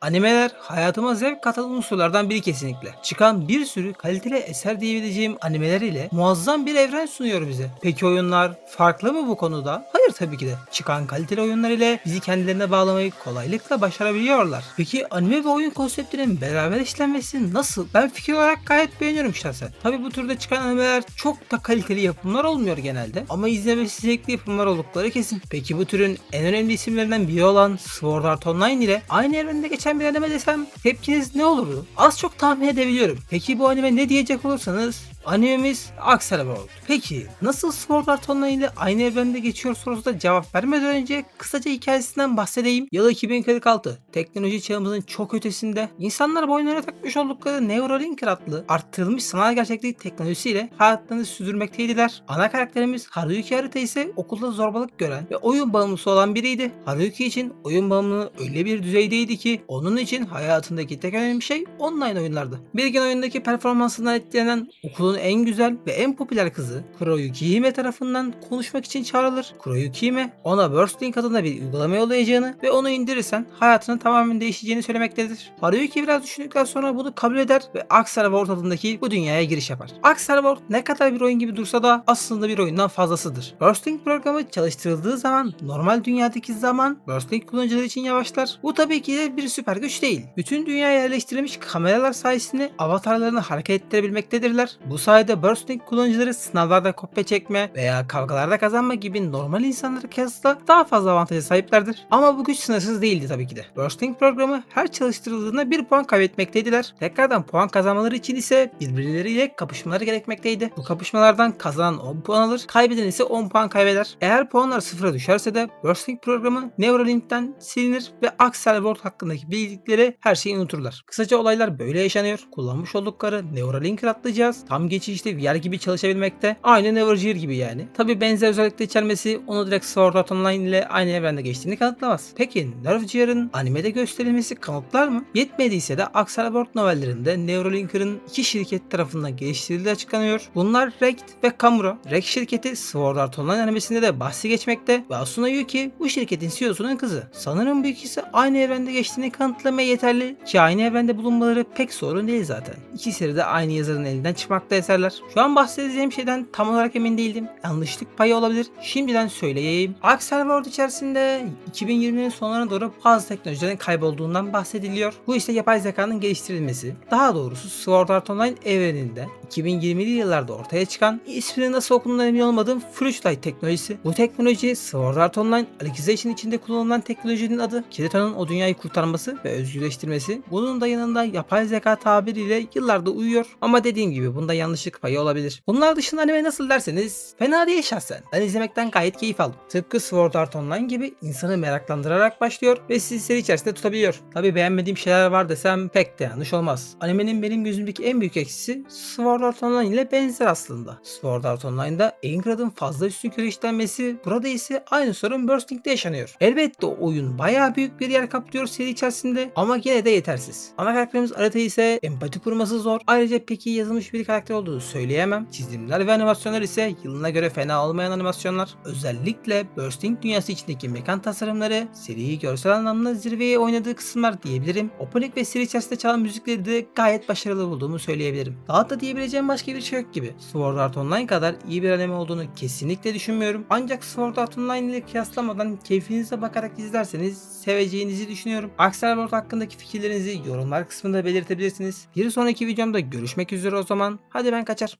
Animeler hayatıma zevk katan unsurlardan biri kesinlikle. Çıkan bir sürü kaliteli eser diyebileceğim animeler ile muazzam bir evren sunuyor bize. Peki oyunlar farklı mı bu konuda? Hayır tabii ki de. Çıkan kaliteli oyunlar ile bizi kendilerine bağlamayı kolaylıkla başarabiliyorlar. Peki anime ve oyun konseptinin beraber işlenmesi nasıl? Ben fikir olarak gayet beğeniyorum şahsen. Tabii bu türde çıkan animeler çok da kaliteli yapımlar olmuyor genelde. Ama izlemesi zevkli yapımlar oldukları kesin. Peki bu türün en önemli isimlerinden biri olan Sword Art Online ile aynı evrende geçen bir anime desem tepkiniz ne olurdu? Az çok tahmin edebiliyorum. Peki bu anime ne diyecek olursanız Animemiz Axel World. Peki nasıl Sword Art Online ile aynı evrende geçiyor sorusuna cevap vermeden önce kısaca hikayesinden bahsedeyim. Yıl 2046. Teknoloji çağımızın çok ötesinde insanlar boynlarına takmış oldukları Neuralink adlı arttırılmış sanal gerçeklik teknolojisiyle hayatlarını sürdürmekteydiler. Ana karakterimiz Haruki Harita ise okulda zorbalık gören ve oyun bağımlısı olan biriydi. Haruki için oyun bağımlılığı öyle bir düzeydeydi ki onun için hayatındaki tek önemli şey online oyunlardı. Bir gün oyundaki performansından etkilenen okulun en güzel ve en popüler kızı Kuroyuki Hime tarafından konuşmak için çağrılır. Kuroyuki Hime ona Bursting adında bir uygulama yollayacağını ve onu indirirsen hayatının tamamen değişeceğini söylemektedir. Haruki biraz düşündükten sonra bunu kabul eder ve Axel World adındaki bu dünyaya giriş yapar. Axel World ne kadar bir oyun gibi dursa da aslında bir oyundan fazlasıdır. Bursting programı çalıştırıldığı zaman normal dünyadaki zaman Bursting kullanıcıları için yavaşlar. Bu tabii ki de bir süper güç değil. Bütün dünyaya yerleştirilmiş kameralar sayesinde avatarlarını hareket ettirebilmektedirler. Bu sayede Bursting kullanıcıları sınavlarda kopya çekme veya kavgalarda kazanma gibi normal insanlara kıyasla daha fazla avantaja sahiplerdir. Ama bu güç sınırsız değildi tabii ki de. Bursting programı her çalıştırıldığında bir puan kaybetmekteydiler. Tekrardan puan kazanmaları için ise birbirleriyle kapışmaları gerekmekteydi. Bu kapışmalardan kazanan 10 puan alır, kaybeden ise 10 puan kaybeder. Eğer puanlar sıfıra düşerse de Bursting programı Neuralink'ten silinir ve Axel World hakkındaki bildikleri her şeyi unuturlar. Kısaca olaylar böyle yaşanıyor. Kullanmış oldukları Neuralink adlı cihaz tam geçişte VR gibi çalışabilmekte. Aynı Nevergear gibi yani. Tabi benzer özellikle içermesi onu direkt Sword Art Online ile aynı evrende geçtiğini kanıtlamaz. Peki Nervegear'ın animede gösterilmesi kanıtlar mı? Yetmediyse de Axel World novellerinde Neuralinker'ın iki şirket tarafından geliştirildiği açıklanıyor. Bunlar Rekt ve Kamura. Rekt şirketi Sword Art Online animesinde de bahsi geçmekte ve Asuna Yuki bu şirketin CEO'sunun kızı. Sanırım bu ikisi aynı evrende geçtiğini kanıtlamaya yeterli ki aynı evrende bulunmaları pek sorun değil zaten. İkisi de aynı yazarın elinden çıkmakta eserler. Şu an bahsedeceğim şeyden tam olarak emin değildim. Yanlışlık payı olabilir. Şimdiden söyleyeyim. Axel World içerisinde 2020'nin sonlarına doğru bazı teknolojilerin kaybolduğundan bahsediliyor. Bu ise yapay zekanın geliştirilmesi. Daha doğrusu Sword Art Online evreninde 2020'li yıllarda ortaya çıkan isminin nasıl okunduğuna emin olmadığım Flashlight teknolojisi. Bu teknoloji Sword Art Online Alicization içinde kullanılan teknolojinin adı. Kirito'nun o dünyayı kurtarması ve özgürleştirmesi. Bunun da yanında yapay zeka tabiriyle yıllarda uyuyor. Ama dediğim gibi bunda yanlışlık payı olabilir. Bunlar dışında anime nasıl derseniz fena değil şahsen. Ben izlemekten gayet keyif aldım. Tıpkı Sword Art Online gibi insanı meraklandırarak başlıyor ve sizi seri içerisinde tutabiliyor. Tabi beğenmediğim şeyler var desem pek de yanlış olmaz. Animenin benim gözümdeki en büyük eksisi Sword Art Online ile benzer aslında. Sword Art Online'da Ingrad'ın fazla üstün körü işlenmesi, burada ise aynı sorun Bursting'de yaşanıyor. Elbette oyun bayağı büyük bir yer kaplıyor seri içerisinde ama yine de yetersiz. Ana karakterimiz Arata ise empati kurması zor. Ayrıca pek iyi yazılmış bir karakter olduğunu söyleyemem. Çizimler ve animasyonlar ise yılına göre fena olmayan animasyonlar. Özellikle Bursting dünyası içindeki mekan tasarımları seriyi görsel anlamda zirveye oynadığı kısımlar diyebilirim. Opening ve seri içerisinde çalan müzikleri de gayet başarılı bulduğumu söyleyebilirim. Daha da diyebileceğim başka bir şey yok gibi. Sword Art Online kadar iyi bir anime olduğunu kesinlikle düşünmüyorum. Ancak Sword Art Online ile kıyaslamadan keyfinize bakarak izlerseniz seveceğinizi düşünüyorum. Axel World hakkındaki fikirlerinizi yorumlar kısmında belirtebilirsiniz. Bir sonraki videomda görüşmek üzere o zaman. Hadi ben kaçar.